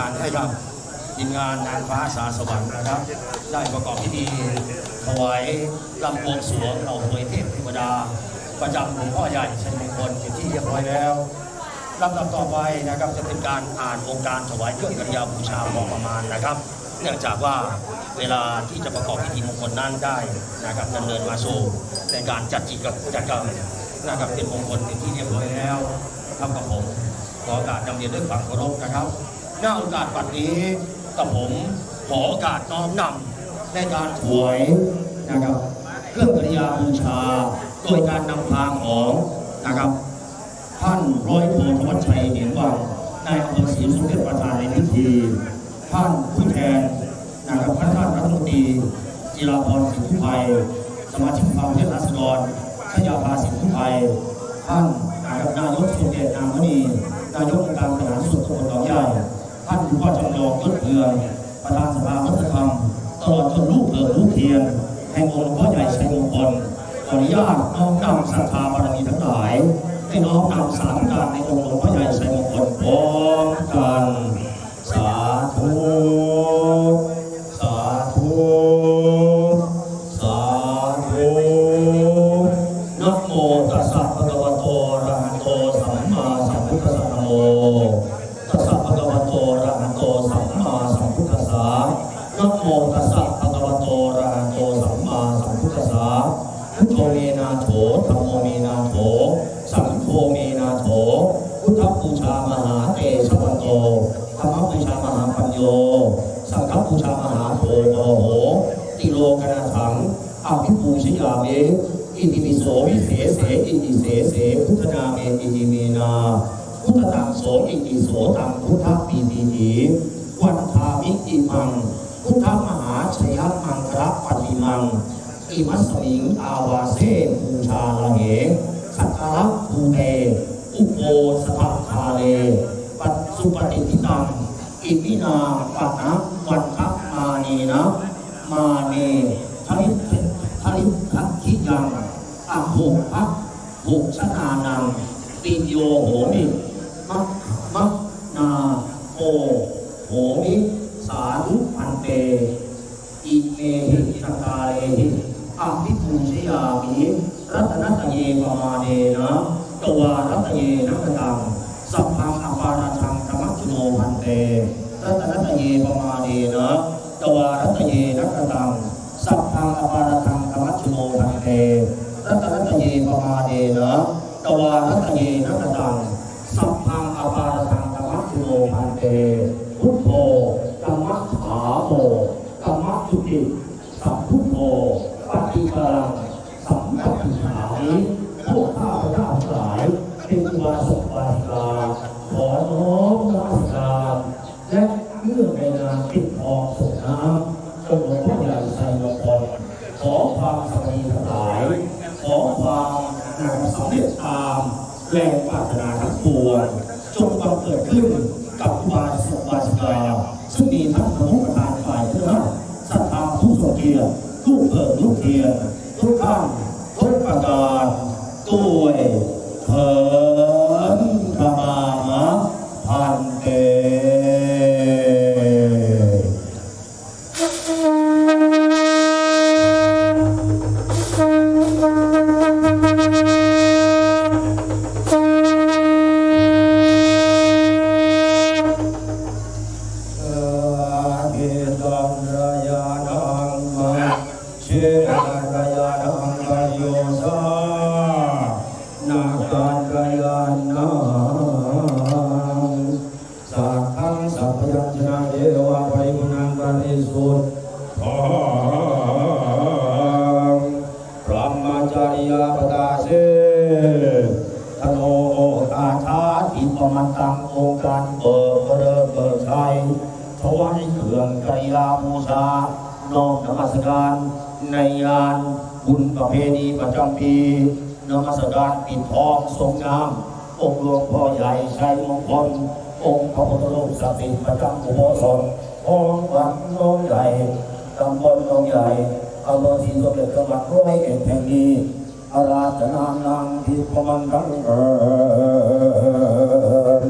การให้กับทีมงานนางฟ้าสาสวรรค์นะครับ ได้ประกอบพิธีถวายลำบวงสรวงเอาถวยเทพเทวดา ประจำหลวงพ่อใหญ่ชัยมงคลเป็นที่เรียบร้อยแล้วลำดับต่อไปนะครับจะเป็นการอ่านองค์การถวายเครื่องกริยาบูชาพอประมาณนะครับ เนื่องจากว่าเวลาที่จะประกอบพิธีมงคลนั้นได้นะครับดำเนินมาสู่ในการจัดกิกรรมจัดกรรมนะครับเป็นมงคลเป็นที่เรียบร้อยแล้วทำกับผมขอโอกาสนำเรียนด้วยความเคารพนะครับ หน้าโอกาสบัดนี้กับผมขอโอกาสน้อมนำในการถวายนะครับเครื่องกริยาบูชา โดยการนำพาของนะครับท่านร้อยโทธวัชชัยเหนียนวังนายอำเภอศรีสมเด็จประธานในพิธี ท่านผู้แทนนะครับพระท่านรัฐมนตรีจิราพรสิงห์ไทยสมาชิกสภาผู้แทนราษฎรชยาภาสิงห์ไทยท่านนะครับนายกสุเดชนามณีนายกองค์การบริหารส่วนตำบลหนองใหญ่ ท่านผู้ว่าจำลองยศเพือประธานสภาวัฒนธรรมตลอดจนลูกเกิดลูกเทียนแห่งองค์หลวงพ่อใหญ่ชัยมงคลขออนุญาตน้อมนำศรัทธาบารมีทั้งหลายให้น้อมนำสามการในองค์หลวงพ่อใหญ่ชัยมงคลพร้อมกัน ตัสสะภะคะวะโตอะระหะโตสัมมาสัมพุทธัสสะนะโมตัสสะภะคะวะโตอะระหะโตสัมมาสัมพุทธัสสะพุทโธเมนาโถธัมโมเมนาโถ สังโฆเมนาโถ พุทธบูชามหาเตชะวันโตธรรมบูชามหาปัญโย สังฆบูชามหาโพโมโห ติโลกนาถังอาภิปูชยาเมอิติปิโสวิเศษเสอิติเสเสพุทธนาเมอิติเมนา พุทธตังโสอิติโสตังพุทธปีติหีวันทามิอิมัง พุทธมหาชยมังคระปฏิมัง อิมัสมิงอาวาเซบูชาละเหสักการะภูเตอุโปสถาคาเล ปัจสุปฏิทิตัง อิมินาปัตนะวันทัพมานีนะ มาเนทริทริทักขิยังอะหุพักหุชนานังปิโยโหมิ มัคมัคนาโอโหมิสาธุพันเตอิเมหิสกาเลหิอาภิปูชยามิรัตนัตเยปมาเนนะตวารัตเยนักตังสัพพังอปาราชังธรรมจุโนพันเตรัตนัตเยปมาเนนะตวารัตเยนักตังสัพพังอปาราชังธรรมจุโนพันเตรัตนัตเยปมาเนนะตวารัตเยนักตัง พันเตพุทโธธรรมะขาโมธรรมะจุติสัมพุทโธปฏิกรังสัมปัติหานิพวกข้าพเจ้าทั้งหลายเป็นอุบาสบาสิกาขอน้อมนมัสการและเมื่อในงานปิดทองสงน้ำองค์หลวงพ่อใหญ่ไทยมงคลขอความสวัสลาย ขอความนำสำเร็จตามแรงปรารถนาทั้งปวงจงบังเกิดขึ้น กับอุบาสกบาสิกาซึ่งมีท่านพระผู้ประธานฝ่ายเพื่อนศรัทธาผู้ทรงเกียรติลูกเอิญลูกเทียนทุกท่านทุกประการด้วย เชระยานังกโยสานาการกยานังสักขังสัพยัญชนะเทวะปริมุนังปริสุทธังพระมจาริยปตาเสธโนกาชาทิปมันตังองค์การเบิกเริเบิกชัยถวายเครื่องไกรลาบูชานอมนมัสการ ในงานบุญประเพณีประจำปีนมัสการปิดทองทรงงาม องค์หลวงพ่อใหญ่ชัยมงคลองค์พระพุทธรูปศักดิ์สิทธิ์ประจำอุโบสถองค์วัดน้องใหญ่ตำบลน้องใหญ่อำเภอศรีสมเด็จจังหวัดร้อยเอ็ดแห่งนี้อาราธนานังทิพมันตังเอิญ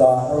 ตะโล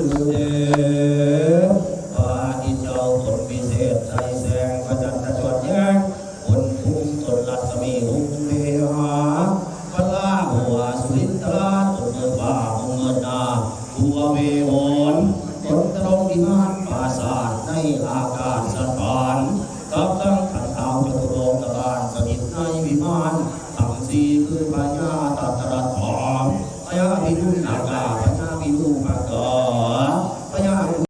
Gracias.